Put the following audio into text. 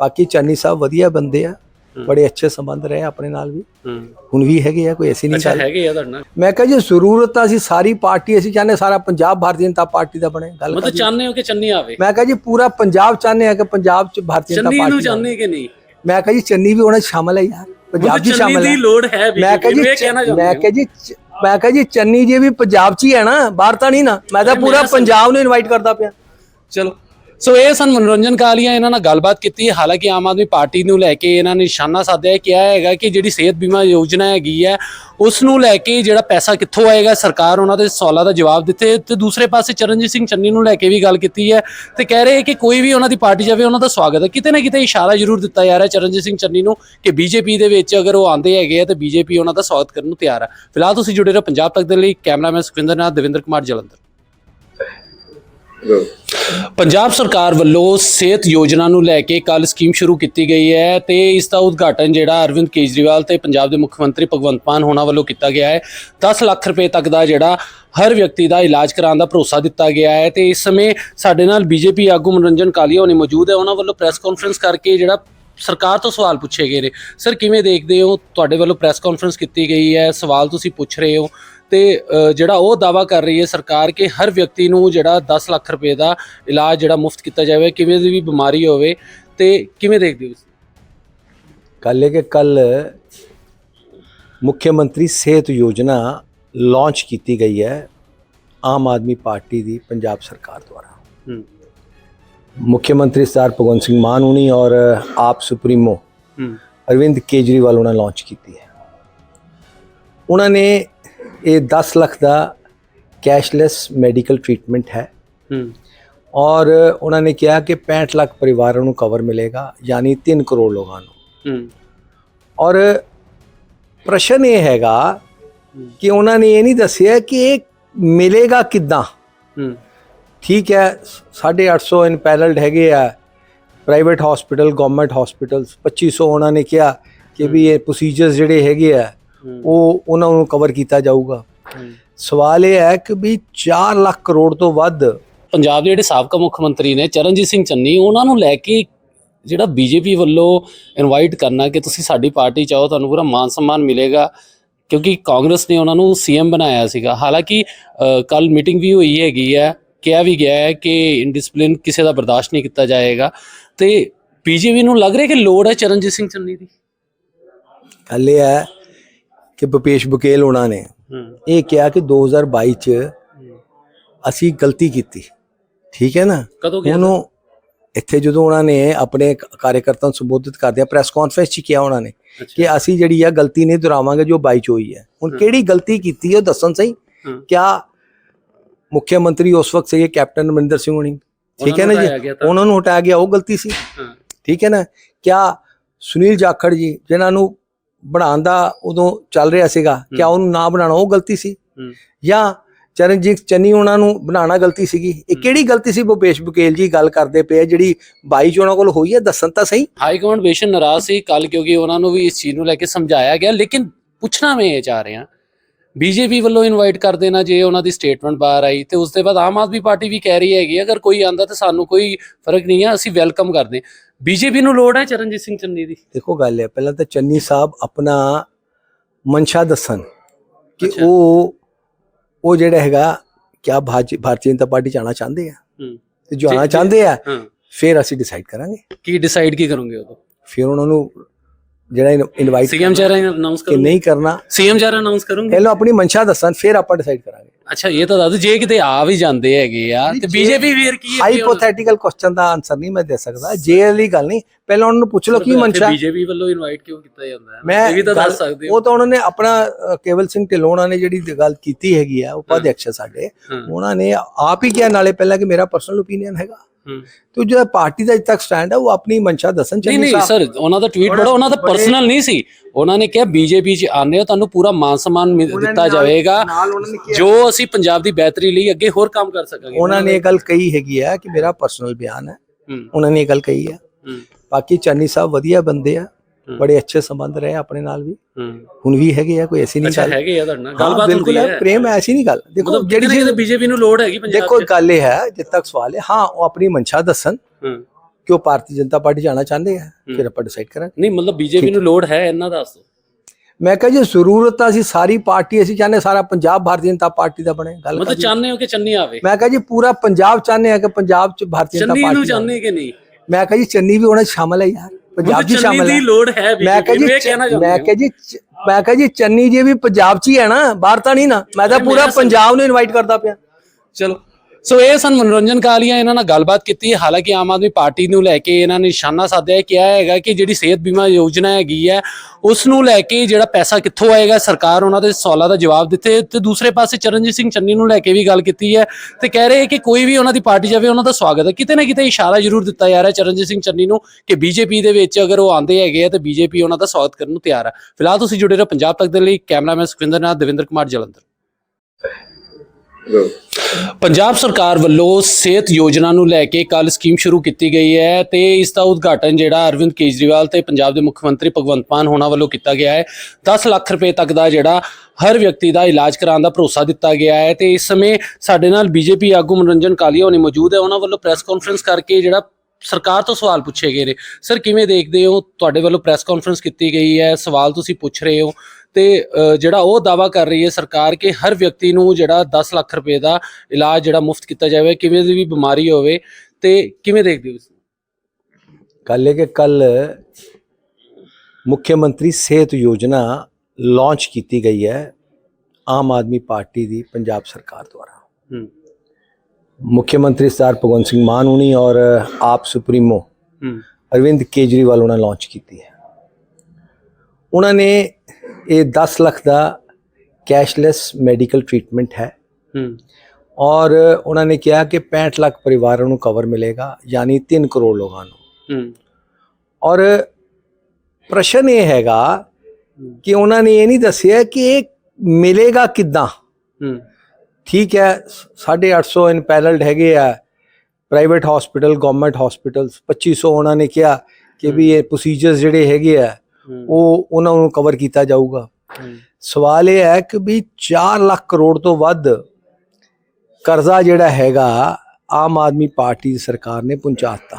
ਬਾਕੀ ਚੰਨੀ ਸਾਹਿਬ ਵਧੀਆ ਬੰਦੇ ਆ। ਬੜੇ ਅੱਛੇ ਸੰਬੰਧ ਰਹੇ ਆਪਣੇ ਨਾਲ ਵੀ। ਹੁਣ ਵੀ ਹੈਗੇ ਆ ਕੋਈ ਐਸੀ ਨਹੀਂ ਗੱਲ ਹੈਗੇ ਆ ਤੁਹਾਡੇ ਨਾਲ? ਮੈਂ ਕਹਾਂ ਜੀ ਜ਼ਰੂਰਤ ਆ ਅਸੀਂ ਸਾਰੀ ਪਾਰਟੀ ਅਸੀਂ ਚਾਹੁੰਦੇ ਸਾਰਾ ਪੰਜਾਬ ਭਾਰਤੀ ਜਨਤਾ ਪਾਰਟੀ ਦਾ ਬਣੇ ਗੱਲ ਮਤਲਬ। ਚਾਹੁੰਦੇ ਹੋ ਕਿ ਚੰਨੀ ਆਵੇ? ਮੈਂ ਕਹਾਂ ਜੀ ਪੂਰਾ ਪੰਜਾਬ ਚਾਹੁੰਦੇ ਆ ਕਿ ਪੰਜਾਬ ਚ ਭਾਰਤੀ ਜਨਤਾ ਚੰਨੀ ਨੂੰ ਪਾਰਟੀ ਚਾਹੁੰਦੇ ਕਿ ਨਹੀਂ? ਮੈਂ ਕਹਾਂ ਜੀ ਚੰਨੀ ਵੀ ਉਹਨਾਂ ਸ਼ਾਮਲ ਹੈ ਯਾਰ ਪੰਜਾਬ ਚੰਨੀ ਸ਼ਾਮਲ ਦੀ ਹੈ। ਲੋੜ ਹੈ ਮੈਂ ਕਹਾਂ ਜੀ ਮੈਂ। ਕਹਾਂ ਜੀ ਮੈਂ ਕਹਾਂ ਜੀ ਚੰਨੀ ਜੀ ਵੀ ਪੰਜਾਬ 'ਚ ਹੀ ਹੈ ਨਾ ਬਾਹਰ ਤਾਂ ਨਹੀਂ ਨਾ। ਮੈਂ ਤਾਂ ਪੂਰਾ ਪੰਜਾਬ ਨੂੰ ਇਨਵਾਈਟ ਕਰਦਾ ਪਿਆ। ਚਲੋ ਸੋ ਇਹ ਸਨ ਮਨੋਰੰਜਨ ਕਾਲੀਆਂ ਇਹਨਾਂ ਨਾਲ ਗੱਲਬਾਤ ਕੀਤੀ। ਹਾਲਾਂਕਿ ਆਮ ਆਦਮੀ ਪਾਰਟੀ ਨੂੰ ਲੈ ਕੇ ਇਹਨਾਂ ਨੇ ਨਿਸ਼ਾਨਾ ਸਾਧਿਆ। ਕਿਹਾ ਹੈਗਾ ਕਿ ਜਿਹੜੀ ਸਿਹਤ ਬੀਮਾ ਯੋਜਨਾ ਹੈਗੀ ਹੈ, ਉਸ ਨੂੰ ਲੈ ਕੇ ਜਿਹੜਾ ਪੈਸਾ ਕਿੱਥੋਂ ਆਏਗਾ, ਸਰਕਾਰ ਉਹਨਾਂ ਦੇ ਸਵਾਲਾਂ ਦਾ ਜਵਾਬ ਦਿੱਤੇ। ਤੇ ਦੂਸਰੇ ਪਾਸੇ ਚਰਨਜੀਤ ਸਿੰਘ ਚੰਨੀ ਨੂੰ ਲੈ ਕੇ ਵੀ ਗੱਲ ਕੀਤੀ ਹੈ ਤੇ ਕਹਿ ਰਹੇ ਕਿ ਕੋਈ ਵੀ ਉਹਨਾਂ ਦੀ ਪਾਰਟੀ ਜਾਵੇ, ਉਹਨਾਂ ਦਾ ਸਵਾਗਤ ਹੈ। ਕਿਤੇ ਨਾ ਕਿਤੇ ਇਸ਼ਾਰਾ ਜ਼ਰੂਰ ਦਿੱਤਾ ਜਾ ਰਿਹਾ ਚਰਨਜੀਤ ਸਿੰਘ ਚੰਨੀ ਨੂੰ ਕਿ ਬੀਜੇਪੀ ਦੇ ਵਿੱਚ ਅਗਰ ਉਹ ਆਂਦੇ ਹੈਗੇ ਆ, ਤੇ ਬੀਜੇਪੀ ਉਹਨਾਂ ਦਾ ਸਵਾਗਤ ਕਰਨ ਨੂੰ ਤਿਆਰ ਹੈ ਫਿਲਹਾਲ ਤੁਸੀਂ ਜੁੜੇ ਰਹੋ ਪੰਜਾਬ ਤੱਕ ਦੇ ਲਈ। ਕੈਮਰਾਮੈਨ ਸੁਖਵਿੰਦਰ ਨਾਥ, ਦਵਿੰਦਰ ਕੁਮਾਰ ਜਲੰਧਰ। ਪੰਜਾਬ ਸਰਕਾਰ ਵੱਲੋਂ ਸਿਹਤ ਯੋਜਨਾ ਨੂੰ ਲੈ ਕੇ ਕੱਲ ਸਕੀਮ ਸ਼ੁਰੂ ਕੀਤੀ ਗਈ ਹੈ ਤੇ ਇਸ ਦਾ ਉਦਘਾਟਨ ਜਿਹੜਾ ਅਰਵਿੰਦ ਕੇਜਰੀਵਾਲ ਤੇ ਪੰਜਾਬ ਦੇ ਮੁੱਖ ਮੰਤਰੀ ਭਗਵੰਤ ਮਾਨ ਹੋਣਾ ਵੱਲੋਂ ਕੀਤਾ ਗਿਆ ਹੈ। 10 ਲੱਖ ਰੁਪਏ ਤੱਕ ਦਾ ਜਿਹੜਾ ਹਰ ਵਿਅਕਤੀ ਦਾ ਇਲਾਜ ਕਰਾਉਣ ਦਾ ਭਰੋਸਾ ਦਿੱਤਾ ਗਿਆ ਹੈ ਤੇ ਇਸ ਸਮੇਂ ਸਾਡੇ ਨਾਲ ਬੀਜੇਪੀ ਆਗੂ ਮਨੋਰੰਜਨ ਕਾਲੀਆ ਹੋਣੀ ਮੌਜੂਦ ਹੈ। ਉਹਨਾਂ ਵੱਲੋਂ ਪ੍ਰੈਸ ਕਾਨਫਰੰਸ ਕਰਕੇ ਜਿਹੜਾ ਸਰਕਾਰ ਤੋਂ ਸਵਾਲ ਪੁੱਛੇ ਗਏ ਨੇ। ਸਰ ਕਿਵੇਂ ਦੇਖਦੇ ਹੋ? ਤੁਹਾਡੇ ਵੱਲੋਂ ਪ੍ਰੈਸ ਕਾਨਫਰੰਸ ਕੀਤੀ ਗਈ ਹੈ ਸਵਾਲ ਤੁਸੀਂ ਪੁੱਛ ਰਹੇ ਹੋ। ਤੇ ਜਿਹੜਾ ਉਹ ਦਾਵਾ ਕਰ ਰਹੀ ਹੈ ਸਰਕਾਰ ਕਿ ਹਰ ਵਿਅਕਤੀ ਨੂੰ ਜਿਹੜਾ 10 ਲੱਖ ਰੁਪਏ ਦਾ ਇਲਾਜ ਜਿਹੜਾ ਮੁਫਤ ਕੀਤਾ ਜਾਵੇ ਕਿਵੇਂ ਦੀ ਵੀ ਬਿਮਾਰੀ ਹੋਵੇ ਤੇ ਕਿਵੇਂ ਦੇਖਦੇ ਹੋ? ਕੱਲ ਕਿ ਕੱਲ ਮੁੱਖ ਮੰਤਰੀ ਸਿਹਤ ਯੋਜਨਾ ਲਾਂਚ ਕੀਤੀ ਗਈ ਹੈ ਆਮ ਆਦਮੀ ਪਾਰਟੀ ਦੀ ਪੰਜਾਬ ਸਰਕਾਰ ਦੁਆਰਾ। ਹੂੰ। ਮੁੱਖ ਮੰਤਰੀ ਸਰਦਾਰ ਭਗਵੰਤ ਸਿੰਘ ਮਾਨ ਹੁਣੀ ਔਰ ਆਪ ਸੁਪਰੀਮੋ ਅਰਵਿੰਦ ਕੇਜਰੀਵਾਲ ਉਹਨਾਂ ਲਾਂਚ ਕੀਤੀ ਹੈ ਉਹਨਾਂ ਨੇ ਇਹ 10 ਲੱਖ ਦਾ ਕੈਸ਼ਲੈਸ ਮੈਡੀਕਲ ਟ੍ਰੀਟਮੈਂਟ ਹੈ ਔਰ ਉਹਨਾਂ ਨੇ ਕਿਹਾ ਕਿ 65 ਲੱਖ ਪਰਿਵਾਰਾਂ ਨੂੰ ਕਵਰ ਮਿਲੇਗਾ ਯਾਨੀ 3 ਕਰੋੜ ਲੋਕਾਂ ਨੂੰ ਔਰ ਪ੍ਰਸ਼ਨ ਇਹ ਹੈਗਾ। ਕਿ ਉਹਨਾਂ ਨੇ ਇਹ ਨਹੀਂ ਦੱਸਿਆ ਕਿ ਇਹ ਮਿਲੇਗਾ ਕਿੱਦਾਂ ਠੀਕ ਹੈ 850 ਇਨਪੈਨਲਡ ਹੈਗੇ ਆ ਪ੍ਰਾਈਵੇਟ ਹਸਪੀਟਲ ਗਵਰਨਮੈਂਟ ਹਸਪੀਟਲਸ 2500 ਉਹਨਾਂ ਨੇ ਕਿਹਾ ਕਿ ਵੀ ਇਹ ਪ੍ਰੋਸੀਜਰਸ ਜਿਹੜੇ ਹੈਗੇ ਆ ਹੂੰ, ਉਹ ਉਹਨਾਂ ਨੂੰ ਕਵਰ ਕੀਤਾ ਜਾਊਗਾ। ਸਵਾਲ ਇਹ ਹੈ ਕਿ ਵੀ 4 ਲੱਖ ਕਰੋੜ ਤੋਂ ਵੱਧ ਪੰਜਾਬ ਦੇ ਜਿਹੜੇ ਸਾਬਕਾ ਮੁੱਖ ਮੰਤਰੀ ਨੇ ਚਰਨਜੀਤ ਸਿੰਘ ਚੰਨੀ ਉਹਨਾਂ ਨੂੰ ਲੈ ਕੇ ਜਿਹੜਾ ਬੀਜੇਪੀ ਵੱਲੋਂ ਇਨਵਾਈਟ ਕਰਨਾ ਕਿ ਤੁਸੀਂ ਸਾਡੀ ਪਾਰਟੀ ਚਾਹੋ ਤੁਹਾਨੂੰ ਪੂਰਾ ਮਾਨ ਸਨਮਾਨ ਮਿਲੇਗਾ। ਕਿਉਂਕਿ ਕਾਂਗਰਸ ਨੇ ਉਹਨਾਂ ਨੂੰ ਸੀਐਮ ਬਣਾਇਆ ਸੀਗਾ। ਹਾਲਾਂਕਿ ਕੱਲ ਮੀਟਿੰਗ ਵੀ ਹੋਈ ਹੈਗੀ ਹੈ। ਕਿਹਾ ਵੀ ਗਿਆ ਹੈ ਕਿ ਇਨਡਿਸਪਲਿਨ ਕਿਸੇ ਦਾ ਬਰਦਾਸ਼ਤ ਨਹੀਂ ਕੀਤਾ ਜਾਏਗਾ। ਤੇ ਬੀਜੇਪੀ ਨੂੰ ਲੱਗ ਰਿਹਾ ਕਿ ਲੋੜ ਹੈ ਚਰਨਜੀਤ ਸਿੰਘ ਚੰਨੀ ਦੀ? ਗੱਲ ਇਹ ਹੈ ਕਿ ਭੁਪੇਸ਼ ਬੁਕੇਲ ਉਹਨਾਂ ਨੇ ਇਹ ਕਿਹਾ ਕਿ 2022 ਚ ਅਸੀਂ ਗਲਤੀ ਕੀਤੀ। ਠੀਕ ਹੈ ਨਾ? ਉਹਨੂੰ ਇੱਥੇ ਜਦੋਂ ਉਹਨਾਂ ਨੇ ਆਪਣੇ ਕ- ਕਾਰਜਕਰਤਾਵਾਂ ਨੂੰ ਸੰਬੋਧਿਤ ਕਰਦਿਆਂ ਪ੍ਰੈਸ ਕਾਨਫਰੰਸ 'ਚ ਕਿਹਾ ਉਹਨਾਂ ਨੇ ਕਿ ਅਸੀਂ ਜਿਹੜੀ ਆ ਗਲਤੀ ਨਹੀਂ ਦੁਹਰਾਵਾਂਗੇ ਜੋ 22 ਚ ਹੋਈ ਹੈ। ਹੁਣ। ਕਿਹੜੀ ਗਲਤੀ ਕੀਤੀ ਹੈ ਉਹ ਦੱਸਣ ਸਹੀ। ਕਿਆ ਮੁੱਖ ਮੰਤਰੀ ਉਸ ਵਕਤ ਸੀਗੇ ਕੈਪਟਨ ਅਮਰਿੰਦਰ ਸਿੰਘ ਹੋਣੀ ਠੀਕ ਹੈ ਨਾ ਜੀ। ਉਹਨਾਂ ਨੂੰ ਹਟਾਇਆ ਗਿਆ ਉਹ ਗਲਤੀ ਸੀ। ਠੀਕ ਹੈ ਨਾ ਕਿਆ ਸੁਨੀਲ ਜਾਖੜ ਜੀ ਜਿਨ੍ਹਾਂ ਨੂੰ ਬਣਾਉਣ ਦਾ ਉਦੋਂ ਚੱਲ ਰਿਹਾ ਸੀਗਾ ਕਿਆ ਉਹਨੂੰ ਨਾ ਬਣਾਉਣਾ ਉਹ ਗਲਤੀ ਸੀ। ਜਾਂ ਚਰਨਜੀਤ ਚੰਨੀ ਉਹਨਾਂ ਨੂੰ ਬਣਾਉਣਾ ਗਲਤੀ ਸੀਗੀ ਇਹ। ਕਿਹੜੀ ਗਲਤੀ ਸੀ ਭੁਪੇਸ਼ ਬਕੇਲ ਜੀ ਗੱਲ ਕਰਦੇ ਪਏ ਜਿਹੜੀ 22 ਚ ਉਹਨਾਂ ਕੋਲ ਹੋਈ ਹੈ ਦੱਸਣ ਤਾਂ ਸਹੀ ਹਾਈ ਕਮਾਂਡ ਬੇਸ਼ਨ ਨਾਰਾਜ਼ ਸੀ ਕੱਲ ਕਿਉਂਕਿ ਉਹਨਾਂ ਨੂੰ ਵੀ ਇਸ ਚੀਜ਼ ਨੂੰ ਲੈ ਕੇ ਸਮਝਾਇਆ ਗਿਆ ਲੇਕਿਨ ਪੁੱਛਣਾ ਮੈਂ ਇਹ ਚਾਹ ਰਿਹਾ ਬੀਜੇਪੀ ਵੱਲੋਂ ਇਨਵਾਈਟ ਕਰ ਦੇਣਾ ਜੇ ਉਹਨਾਂ ਦੀ ਸਟੇਟਮੈਂਟ ਬਾਹਰ ਆਈ ਤੇ ਉਸ ਦੇ ਬਾਅਦ ਆਮ ਆਦਮੀ ਪਾਰਟੀ ਵੀ ਕਹਿ ਰਹੀ ਹੈਗੀ ਅਗਰ ਕੋਈ ਆਂਦਾ ਤਾਂ ਸਾਨੂੰ ਕੋਈ ਫ਼ਰਕ ਨਹੀਂ ਹੈ ਅਸੀਂ ਵੈਲਕਮ ਕਰਦੇ ਬੀਜੇਪੀ ਨੂੰ ਲੋੜ ਹੈ ਚਰਨਜੀਤ ਸਿੰਘ ਚੰਨੀ ਦੀ? ਦੇਖੋ ਗੱਲ ਹੈ ਪਹਿਲਾਂ ਤਾਂ ਚੰਨੀ ਸਾਹਿਬ ਆਪਣਾ ਮਨਸ਼ਾ ਦੱਸਣ ਕਿ। ਉਹ ਉਹ ਜਿਹੜਾ ਹੈਗਾ ਕਿਆ ਭਾਰਤੀ ਜਨਤਾ ਪਾਰਟੀ ਆਉਣਾ ਚਾਹੁੰਦੇ ਆ? ਤੇ ਜੋ ਜੀ। ਚਾਹੁੰਦੇ ਆ ਫਿਰ ਅਸੀਂ ਡਿਸਾਈਡ ਕਰਾਂਗੇ। ਕੀ ਡਿਸਾਈਡ ਕੀ ਕਰੋਗੇ ਉਦੋਂ? ਫਿਰ ਉਹਨਾਂ ਨੂੰ ਜਿਹੜਾ ਇਨਵਾਈਟ ਸੀਐਮ ਚਾਰਾ ਅਨਾਉਂਸ ਕਿ ਕਰੋਗੇ? ਨਹੀਂ ਕਰਨਾ ਸੀਐਮ ਚਾਰਾ ਅਨਾਉਂਸ ਕਰੋਗੇ? ਪਹਿਲਾਂ ਆਪਣੀ ਮਨਸ਼ਾ ਦੱਸਣ ਫਿਰ ਆਪਾਂ ਡਿਸਾਈਡ ਕਰਾਂਗੇ। ਅੱਛਾ ਇਹ ਤਾਂ ਦੱਸ ਜੇ ਕਿਤੇ ਆ ਵੀ ਜਾਂਦੇ ਹੈਗੇ ਆ ਤੇ ਬੀਜੇਪੀ ਫਿਰ ਕੀ ਹੈ? ਹਾਈਪੋਥੈਟੀਕਲ ਕੁਐਸਚਨ ਦਾ ਆਨਸਰ ਨਹੀਂ ਮੈਂ ਦੇ ਸਕਦਾ। ਜੇ ਵਾਲੀ ਗੱਲ ਨਹੀਂ ਪਹਿਲਾਂ ਉਹਨਾਂ ਨੂੰ ਪੁੱਛ ਲਓ ਕੀ ਮਨਸ਼ਾ। ਬੀਜੇਪੀ ਵੱਲੋਂ ਇਨਵਾਈਟ ਕਿਉਂ ਕੀਤਾ ਜਾਂਦਾ ਹੈ? ਮੈਂ ਵੀ ਤਾਂ ਦੱਸ ਸਕਦੇ ਹੋ। ਉਹ ਤਾਂ ਉਹਨਾਂ ਨੇ ਆਪਣਾ ਕੇਵਲ ਸਿੰਘ ਢਿੱਲੋਂ ਨੇ ਜਿਹੜੀ ਗੱਲ ਕੀਤੀ ਹੈਗੀ ਆ ਉਪਾਧਿਅਕਸ਼ ਸਾਡੇ ਹਾਂ। ਉਹਨਾਂ ਨੇ ਆਪ ਹੀ ਕਿਹਾ ਨਾਲੇ ਪਹਿਲਾਂ ਕਿ ਮੇਰਾ ਪਰਸਨਲ ਓਪੀਨੀਅਨ ਹੈਗਾ। ਤੇ ਜਿਹੜਾ ਪਾਰਟੀ ਦਾ ਅਜੇ ਤੱਕ ਸਟੈਂਡ ਹੈ ਉਹ ਆਪਣੀ ਮਨਸ਼ਾ ਦੱਸਣ ਨਹੀਂ ਚੰਨੀ ਨਹੀਂ ਸਾਹਿਬ ਸਰ ਉਹਨਾਂ ਦਾ ਟਵੀਟ ਬੜਾ ਉਹਨਾਂ ਦਾ ਪਰਸਨਲ ਨਹੀਂ ਸੀ। ਉਹਨਾਂ ਨੇ ਕਿਹਾ ਬੀਜੇਪੀ ਚ ਆਨੇ ਹੋ ਤੁਹਾਨੂੰ ਪੂਰਾ ਮਾਨ ਸਨਮਾਨ ਮਿਲ- ਉਹਨਾਂ ਨੇ ਦਿੱਤਾ ਜਾਵੇਗਾ। ਜੋ ਅਸੀਂ ਪੰਜਾਬ ਦੀ ਬਿਹਤਰੀ ਲਈ ਅੱਗੇ ਹੋਰ ਕੰਮ ਕਰ ਸਕਾਂਗੇ। ਉਹਨਾਂ ਨੇ ਇਹ ਗੱਲ ਕਹੀ ਹੈਗੀ ਆ ਕਿ ਮੇਰਾ ਪਰਸਨਲ ਬਿਆਨ ਹੈ। ਉਹਨਾਂ ਨੇ ਇਹ ਗੱਲ ਕਹੀ ਹੈ। ਬਾਕੀ ਚੰਨੀ ਸਾਹਿਬ ਵਧੀਆ ਬੰਦੇ ਆ। ਬੜੇ ਅੱਛੇ ਸੰਬੰਧ ਰਹੇ ਆਪਣੇ ਨਾਲ ਵੀ। ਹੁਣ ਵੀ ਹੈਗੇ ਆ ਕੋਈ ਐਸੀ ਨਹੀਂ ਗੱਲ। ਹੈਗੇ ਆ ਤੁਹਾਡੇ ਨਾਲ। ਗੱਲਬਾਤ ਬਿਲਕੁਲ ਹੁੰਦੀ ਹੈ ਪ੍ਰੇਮ ਐਸੀ ਨਹੀਂ ਗੱਲ। ਦੇਖੋ ਜਿਹੜੀ ਜਿਹੜੀ ਬੀਜੇਪੀ ਨੂੰ ਲੋੜ ਹੈਗੀ ਪੰਜਾਬ ਦੇਖੋ ਗੱਲ ਇਹ ਹੈ ਜਿੱਦ ਤੱਕ ਸਵਾਲ ਹੈ ਹਾਂ ਉਹ ਆਪਣੀ ਮਨਸ਼ਾ ਦੱਸਣ ਕਿ ਉਹ ਭਾਰਤੀ ਜਨਤਾ ਪਾਰਟੀ ਜਾਣਾ ਚਾਹੁੰਦੇ ਆ ਫਿਰ ਆਪਾਂ ਡਿਸਾਈਡ ਕਰਾਂਗੇ। ਨਹੀਂ ਮਤਲਬ ਬੀਜੇਪੀ ਨੂੰ ਲੋੜ ਹੈ ਇਹਨਾਂ ਦਾ ਦੱਸੋ। ਮੈਂ ਕਿਹਾ ਜੀ ਜ਼ਰੂਰਤ ਤਾਂ ਅਸੀਂ ਸਾਰੀ ਪਾਰਟੀ ਅਸੀਂ ਚਾਹੁੰਦੇ ਸਾਰਾ ਪੰਜਾਬ ਭਾਰਤੀ ਜਨਤਾ ਪਾਰਟੀ ਦਾ ਬਣੇ ਗੱਲ ਮਤਲਬ? ਚਾਹੁੰਦੇ ਹੋ ਕਿ ਚੰਨੀ ਆਵੇ? ਮੈਂ ਕਿਹਾ ਜੀ ਪੂਰਾ ਪੰਜਾਬ ਚਾਹੁੰਦੇ ਆ ਕਿ ਪੰਜਾਬ ਚ ਭਾਰਤੀ ਜਨਤਾ ਚੰਨੀ ਪਾਰਟੀ ਨੂੰ ਦਾ ਚਾਹੁੰਦੇ ਕਿ ਨਹੀਂ। ਮੈਂ ਕਿਹਾ ਜੀ ਚੰਨੀ ਵੀ ਉਹਨਾਂ ਸ਼ਾਮਲ ਹੈ ਯਾਰ। ਪੰਜਾਬ ਜੀ ਸ਼ਾਮਲ ਦੀ ਹੈ ਲੋੜ ਹੈ ਮੈਂ ਕਿਹਾ ਜੀ ਮੈਂ। ਕਿਹਾ ਜੀ ਮੈਂ ਕਿਹਾ ਜੀ ਚੰਨੀ ਜੀ ਵੀ ਪੰਜਾਬ 'ਚ ਹੀ ਹੈ ਨਾ ਬਾਹਰ ਤਾਂ ਨਹੀਂ ਨਾ ਮੈਂ ਤਾਂ ਪੂਰਾ ਪੰਜਾਬ ਨੂੰ ਇਨਵਾਈਟ ਕਰਦਾ ਪਿਆ ਚਲੋ ਸੋ ਇਹ ਸਨ ਮਨੋਰੰਜਨ ਕਾਲੀਆ ਇਹਨਾਂ ਨਾਲ ਗੱਲਬਾਤ ਕੀਤੀ। ਹੈ। ਹਾਲਾਂਕਿ ਆਮ ਆਦਮੀ ਪਾਰਟੀ ਨੂੰ ਲੈ ਕੇ ਇਹਨਾਂ ਨੇ ਨਿਸ਼ਾਨਾ ਸਾਧਿਆ ਕਿਹਾ ਹੈਗਾ ਕਿ ਜਿਹੜੀ ਸਿਹਤ ਬੀਮਾ ਯੋਜਨਾ ਹੈਗੀ ਹੈ, ਉਸ ਨੂੰ ਲੈ ਕੇ ਜਿਹੜਾ ਪੈਸਾ ਕਿੱਥੋਂ ਆਏਗਾ, ਸਰਕਾਰ ਉਹਨਾਂ ਦੇ ਸਵਾਲਾਂ ਦਾ ਜਵਾਬ ਦਿੱਤੇ। ਤੇ ਦੂਸਰੇ ਪਾਸੇ ਚਰਨਜੀਤ ਸਿੰਘ ਚੰਨੀ ਨੂੰ ਲੈ ਕੇ ਵੀ ਗੱਲ ਕੀਤੀ ਹੈ ਤੇ ਕਹਿ ਰਹੇ ਕਿ ਕੋਈ ਵੀ ਉਹਨਾਂ ਦੀ ਪਾਰਟੀ ਜਾਵੇ, ਉਹਨਾਂ ਦਾ ਸਵਾਗਤ ਹੈ। ਕਿਤੇ ਨਾ ਕਿਤੇ ਇਸ਼ਾਰਾ ਜ਼ਰੂਰ ਦਿੱਤਾ ਜਾ ਰਿਹਾ ਚਰਨਜੀਤ ਸਿੰਘ ਚੰਨੀ ਨੂੰ ਕਿ ਬੀਜੇਪੀ ਦੇ ਵਿੱਚ ਅਗਰ ਉਹ ਆਂਦੇ ਹੈਗੇ ਆ, ਤੇ ਬੀਜੇਪੀ ਉਹਨਾਂ ਦਾ ਸਵਾਗਤ ਕਰਨ ਨੂੰ ਤਿਆਰ ਹੈ। ਫਿਲਹਾਲ ਤੁਸੀਂ ਜੁੜੇ ਰਹੋ ਪੰਜਾਬ ਤੱਕ ਦੇ ਲਈ। ਕੈਮਰਾਮੈਨ ਸੁਖਵਿੰਦਰ ਨਾਲ ਦਵਿੰਦਰ ਕੁਮਾਰ ਜਲੰਧਰ। ਪੰਜਾਬ ਸਰਕਾਰ ਵੱਲੋਂ ਸਿਹਤ ਯੋਜਨਾ ਨੂੰ ਲੈ ਕੇ ਕੱਲ ਸਕੀਮ ਸ਼ੁਰੂ ਕੀਤੀ ਗਈ ਹੈ ਤੇ ਇਸ ਦਾ ਉਦਘਾਟਨ ਜਿਹੜਾ ਅਰਵਿੰਦ ਕੇਜਰੀਵਾਲ ਤੇ ਪੰਜਾਬ ਦੇ ਮੁੱਖ ਮੰਤਰੀ ਭਗਵੰਤ ਮਾਨ ਹੋਣਾ ਵੱਲੋਂ ਕੀਤਾ ਗਿਆ ਹੈ। 10 ਲੱਖ ਰੁਪਏ ਤੱਕ ਦਾ ਜਿਹੜਾ ਹਰ ਵਿਅਕਤੀ ਦਾ ਇਲਾਜ ਕਰਾਉਣ ਦਾ ਭਰੋਸਾ ਦਿੱਤਾ ਗਿਆ ਹੈ ਤੇ ਇਸ ਸਮੇਂ ਸਾਡੇ ਨਾਲ ਬੀਜੇਪੀ ਆਗੂ ਮਨੋਰੰਜਨ ਕਾਲੀਆ ਹੋਣੀ ਮੌਜੂਦ ਹੈ। ਉਹਨਾਂ ਵੱਲੋਂ ਪ੍ਰੈਸ ਕਾਨਫਰੰਸ ਕਰਕੇ ਜਿਹੜਾ ਸਰਕਾਰ ਤੋਂ ਸਵਾਲ ਪੁੱਛੇ ਗਏ ਨੇ। ਸਰ, ਕਿਵੇਂ ਦੇਖਦੇ ਹੋ? ਤੁਹਾਡੇ ਵੱਲੋਂ ਪ੍ਰੈਸ ਕਾਨਫਰੰਸ ਕੀਤੀ ਗਈ ਹੈ। ਸਵਾਲ ਤੁਸੀਂ ਪੁੱਛ ਰਹੇ ਹੋ। ਤੇ ਜਿਹੜਾ ਉਹ ਦਾਵਾ ਕਰ ਰਹੀ ਹੈ ਸਰਕਾਰ ਕਿ ਹਰ ਵਿਅਕਤੀ ਨੂੰ ਜਿਹੜਾ 10 ਲੱਖ ਰੁਪਏ ਦਾ ਇਲਾਜ ਜਿਹੜਾ ਮੁਫਤ ਕੀਤਾ ਜਾਵੇ ਕਿਵੇਂ ਦੀ ਵੀ ਬਿਮਾਰੀ ਹੋਵੇ ਤੇ ਕਿਵੇਂ ਦੇਖਦੇ ਹੋ ਨੂੰ? ਕੱਲ ਕਿ ਕੱਲ ਮੁੱਖ ਮੰਤਰੀ ਸਿਹਤ ਯੋਜਨਾ ਲਾਂਚ ਕੀਤੀ ਗਈ ਹੈ ਆਮ ਆਦਮੀ ਪਾਰਟੀ ਦੀ ਪੰਜਾਬ ਸਰਕਾਰ ਦੁਆਰਾ। ਮੁੱਖ ਮੰਤਰੀ ਸਰਦਾਰ ਭਗਵੰਤ ਸਿੰਘ ਮਾਨ ਹੁਣੀ ਔਰ ਆਪ ਸੁਪਰੀਮੋ ਅਰਵਿੰਦ ਕੇਜਰੀਵਾਲ ਉਹਨਾਂ ਲਾਂਚ ਕੀਤੀ ਹੈ। ਉਹਨਾਂ ਨੇ ਇਹ 10 ਲੱਖ ਦਾ ਕੈਸ਼ਲੈਸ ਮੈਡੀਕਲ ਟ੍ਰੀਟਮੈਂਟ ਹੈ। ਹੂੰ। ਔਰ ਉਹਨਾਂ ਨੇ ਕਿਹਾ ਕਿ 65 ਲੱਖ ਪਰਿਵਾਰਾਂ ਨੂੰ ਕਵਰ ਮਿਲੇਗਾ ਯਾਨੀ 3 ਕਰੋੜ ਲੋਕਾਂ ਨੂੰ। ਹੂੰ। ਔਰ ਪ੍ਰਸ਼ਨ ਇਹ ਹੈਗਾ ਕਿ ਉਹਨਾਂ ਨੇ ਇਹ ਨਹੀਂ ਦੱਸਿਆ ਕਿ ਇਹ ਮਿਲੇਗਾ ਕਿੱਦਾਂ? ਹੂੰ। ਠੀਕ ਹੈ 850 ਇਨਪੈਨਲਡ ਹੈਗੇ ਆ ਪ੍ਰਾਈਵੇਟ ਹਸਪੀਟਲ ਗਵਰਨਮੈਂਟ ਹਸਪੀਟਲਸ 2500 ਉਹਨਾਂ ਨੇ ਕਿਹਾ ਕਿ ਵੀ ਇਹ ਪ੍ਰੋਸੀਜਰਸ ਜਿਹੜੇ ਹੈਗੇ ਆ ਉਹ ਉਹਨਾਂ ਨੂੰ ਕਵਰ ਕੀਤਾ ਜਾਊਗਾ। ਸਵਾਲ ਇਹ ਹੈ ਕਿ ਵੀ 4 ਲੱਖ ਕਰੋੜ ਤੋਂ ਵੱਧ ਕਰਜ਼ਾ ਜਿਹੜਾ ਹੈਗਾ, ਆਮ ਆਦਮੀ ਪਾਰਟੀ ਦੀ ਸਰਕਾਰ ਨੇ ਪਹੁੰਚਾਤਾ